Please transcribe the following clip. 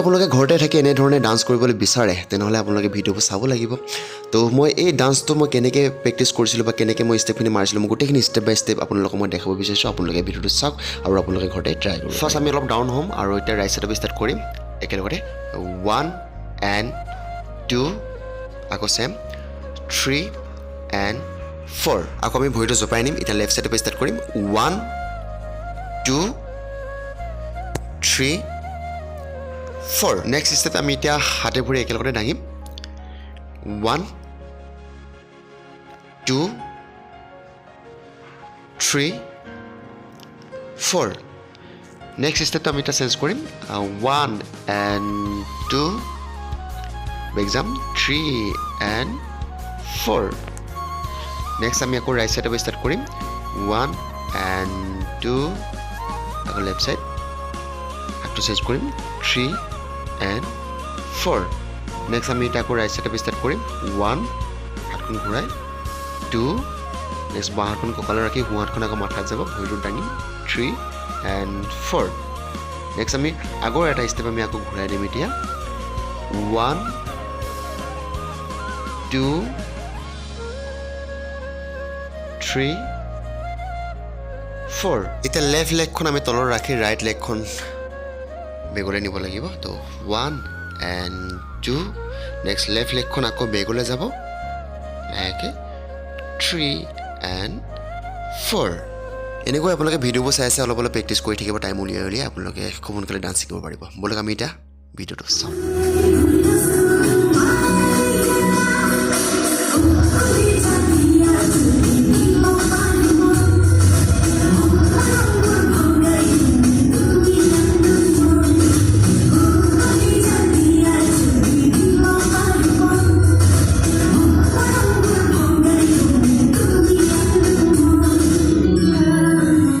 আপোনালোকে ঘৰতে থাকি এনেধৰণে ডান্স কৰিবলৈ বিচাৰে তেনেহ'লে আপোনালোকে ভিডিঅ'বোৰ চাব লাগিব। তো মই এই ডান্সটো মই কেনেকৈ প্ৰেক্টিছ কৰিছিলোঁ বা কেনেকৈ মই ষ্টেপখিনি মাৰিছিলোঁ মই গোটেইখিনি ষ্টেপ বাই ষ্টেপ আপোনালোকক মই দেখাব বিচাৰিছোঁ। আপোনালোকে ভিডিঅ'টো চাওক আৰু আপোনালোকে ঘৰতে ট্ৰাই কৰক ফাৰ্ষ্ট আমি অলপ ডাউন হ'ম আৰু এতিয়া ৰাইট ছাইডৰ পৰা ষ্টাৰ্ট কৰিম। একেলগতে ওৱান এণ্ড টু আকৌ ছেম থ্ৰী এণ্ড ফ'ৰ আকৌ আমি ভৰিটো জপাই নিম এতিয়া লেফ্ট ছাইডৰ পৰা ষ্টাৰ্ট কৰিম। One two three four next step আমি এতিয়া হাতে ভৰি একেলগতে দাঙিম। One two three four next ষ্টেপটো আমি এতিয়া চেঞ্জ কৰিম। ওৱান এণ্ড টু বেক যাম থ্ৰী এণ্ড ফ'ৰ নেক্সট আমি আকৌ ৰাইট ছাইডৰ ষ্টাৰ্ট কৰিম। ওৱান এণ্ড টু আকৌ লেফ্ট ছাইড হাতটো চেঞ্জ কৰিম। থ্ৰী এণ্ড ফ'ৰ নেক্সট আমি আকৌ ৰাইট ছাইডৰ পৰা ষ্টাৰ্ট কৰিম ওৱান হাতখন ঘূৰাই টু নেক্সট বাওঁ হাতখন কঁকালত ৰাখি সোঁ হাতখন আকৌ মাথাত যাব। ভৰিটো দাঙি। থ্ৰী এণ্ড ফ'ৰ নেক্সট আমি আগৰ এটা ষ্টেপ আমি আকৌ ঘূৰাই দিম এতিয়া। ওৱান টু থ্ৰী ফ'ৰ এতিয়া লেফ্ট লেগখন আমি তলত ৰাখি ৰাইট লেগখন বেগলৈ নিব লাগিব। তো one and two next left লেগখন আকৌ বেগলৈ যাব। লাহেকৈ থ্ৰী এণ্ড ফ'ৰ এনেকৈ আপোনালোকে ভিডিঅ'বোৰ চাই চাই অলপ অলপ প্ৰেক্টিছ কৰি থাকিব টাইম উলিয়াই উলিয়াই আপোনালোকে খুব সোনকালে ডান্স শিকিব পাৰিব। ব'লক আমি এতিয়া ভিডিঅ'টো চাওঁ।